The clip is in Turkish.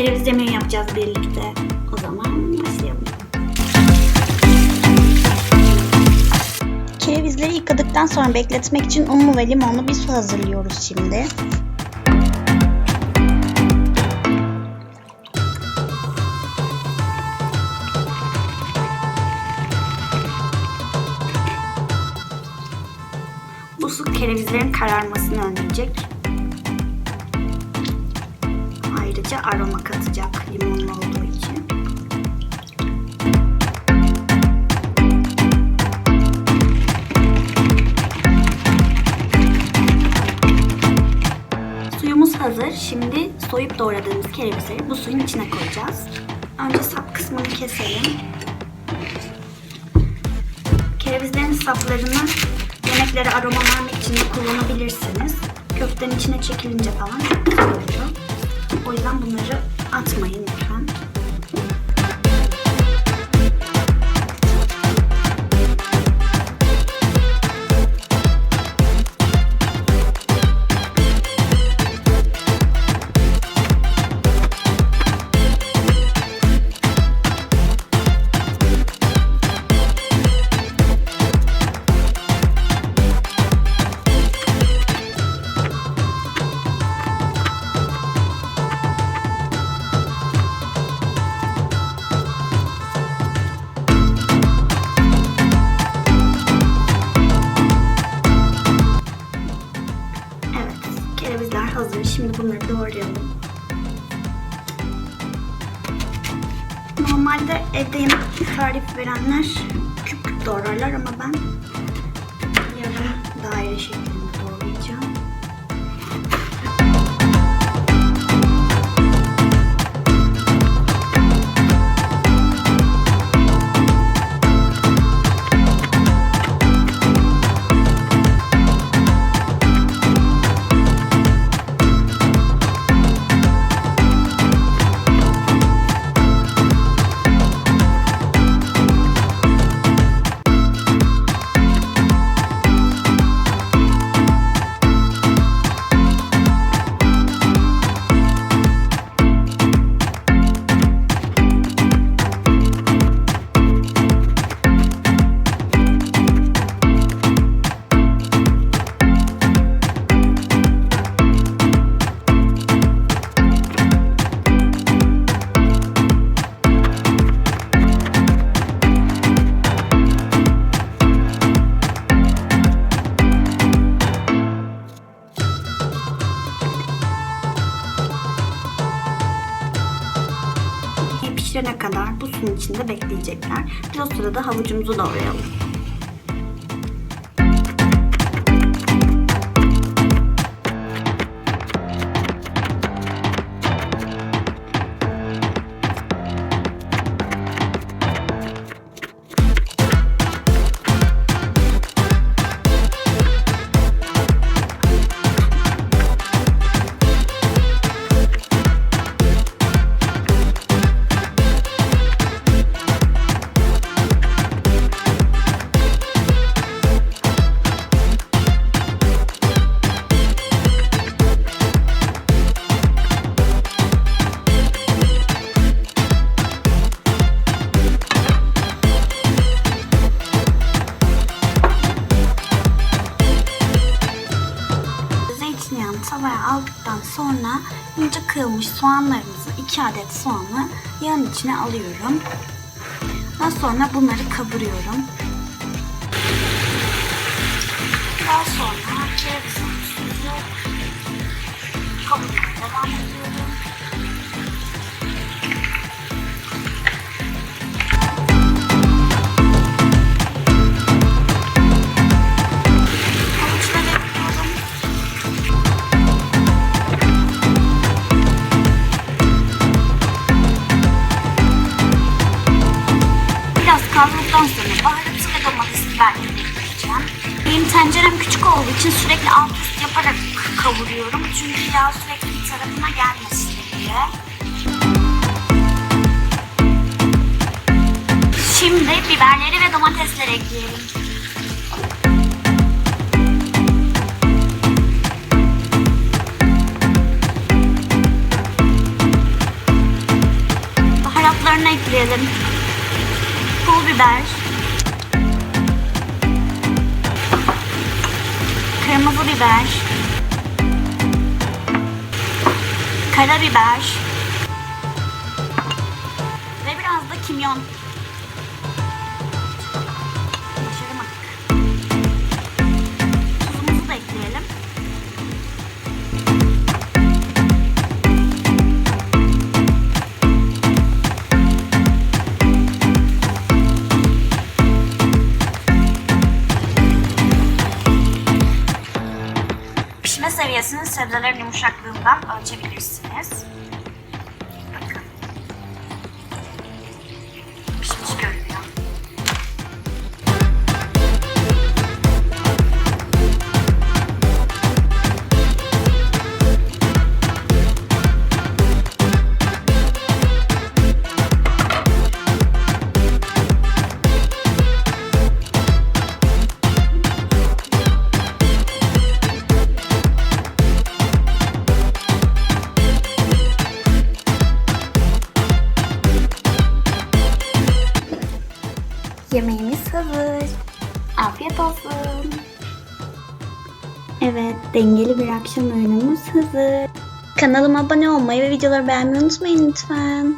Kereviz yemeği yapacağız birlikte. O zaman başlayalım. Kerevizleri yıkadıktan sonra bekletmek için unlu ve limonlu bir su hazırlıyoruz şimdi. Bu su kerevizlerin kararmasını önleyecek. Ayrıca aroma katacak limonlu olduğu için. Suyumuz hazır. Şimdi soyup doğradığımız kerevizleri bu suyun içine koyacağız. Önce sap kısmını keselim. Kerevizlerin saplarını yemeklere aroma vermek için de kullanabilirsiniz. Köftenin içine çekilince falan çok güzel oluyor. O yüzden bunları atmayın bunları doğrayalım. Normalde evde yemek tarifi verenler küp küp doğrarlar ama ben yarım daire şeklinde pişirene kadar bu suyun içinde bekleyecekler. Biz o sırada havucumuzu doğrayalım. Sonra ince kıyılmış soğanlarımızı 2 adet soğanı yağın içine alıyorum. Daha sonra bunları kavuruyorum. Daha sonra kerevizin biberleri ekleyeceğim. Benim tencerem küçük olduğu için sürekli alt üst yaparak kavuruyorum. Çünkü yağ sürekli bir tarafına gelmesin diye. Şimdi biberleri ve domatesleri ekleyelim. ekleyelim. Pul biber. Kırmızı biber. Karabiber. Ve biraz da kimyon. Pişme seviyesini sebzelerin yumuşaklığından ölçebilirsiniz. Yemeğimiz hazır. Afiyet olsun. Evet, dengeli bir akşam öğünümüz hazır. Kanalıma abone olmayı ve videoları beğenmeyi unutmayın lütfen.